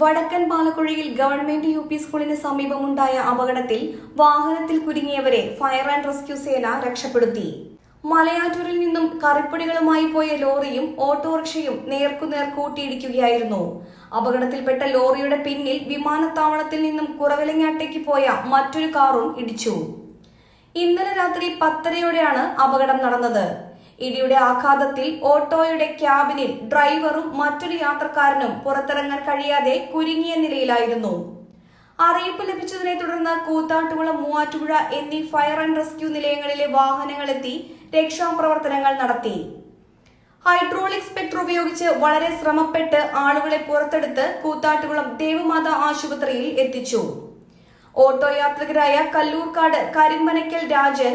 വടക്കൻ പാലക്കുഴയിൽ government U P സ്കൂളിന് സമീപമുണ്ടായ അപകടത്തിൽ വാഹനത്തിൽ കുരുങ്ങിയവരെ ഫയർ ആൻഡ് റെസ്ക്യൂ സേന രക്ഷപ്പെടുത്തി. മലയാറ്റൂരിൽ നിന്നും കറിപ്പൊടികളുമായി പോയ ലോറിയും ഓട്ടോറിക്ഷയും നേർക്കുനേർ കൂട്ടിയിടിക്കുകയായിരുന്നു. അപകടത്തിൽപ്പെട്ട ലോറിയുടെ പിന്നിൽ വിമാനത്താവളത്തിൽ നിന്നും കുറവിലങ്ങാട്ടേക്ക് പോയ മറ്റൊരു കാറും ഇടിച്ചു. ഇന്നലെ രാത്രി പത്തരയോടെയാണ് അപകടം നടന്നത്. ഇടിയുടെ ആഘാതത്തിൽ ഓട്ടോയുടെ ക്യാബിനിൽ ഡ്രൈവറും മറ്റൊരു യാത്രക്കാരനും പുറത്തിറങ്ങാൻ കഴിയാതെ കുരുങ്ങിയ നിലയിലായിരുന്നു. അറിയിപ്പ് ലഭിച്ചതിനെ തുടർന്ന് കൂത്താട്ടുകുളം മൂവാറ്റുപുഴ എന്നീ ഫയർ ആൻഡ് റെസ്ക്യൂ നിലയങ്ങളിലെ വാഹനങ്ങളെത്തി രക്ഷാപ്രവർത്തനങ്ങൾ നടത്തി. ഹൈഡ്രോളിക് സ്പെക്ടർ ഉപയോഗിച്ച് വളരെ ശ്രമപ്പെട്ട് ആളുകളെ പുറത്തെടുത്ത് കൂത്താട്ടുകുളം ദേവമാത ആശുപത്രിയിൽ എത്തിച്ചു. ഓട്ടോ യാത്രികരായ കല്ലൂർക്കാട് കരിമ്പനക്കൽ രാജൻ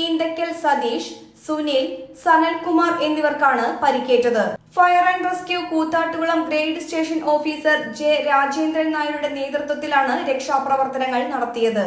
ഈന്തക്കൽ സതീഷ് സുനിൽ സനൽകുമാർ എന്നിവർക്കാണ് പരിക്കേറ്റത്. Fire and rescue Koothattukulam grade station officer J Rajendran നായരുടെ നേതൃത്വത്തിലാണ് രക്ഷാപ്രവർത്തനങ്ങൾ നടത്തിയത്.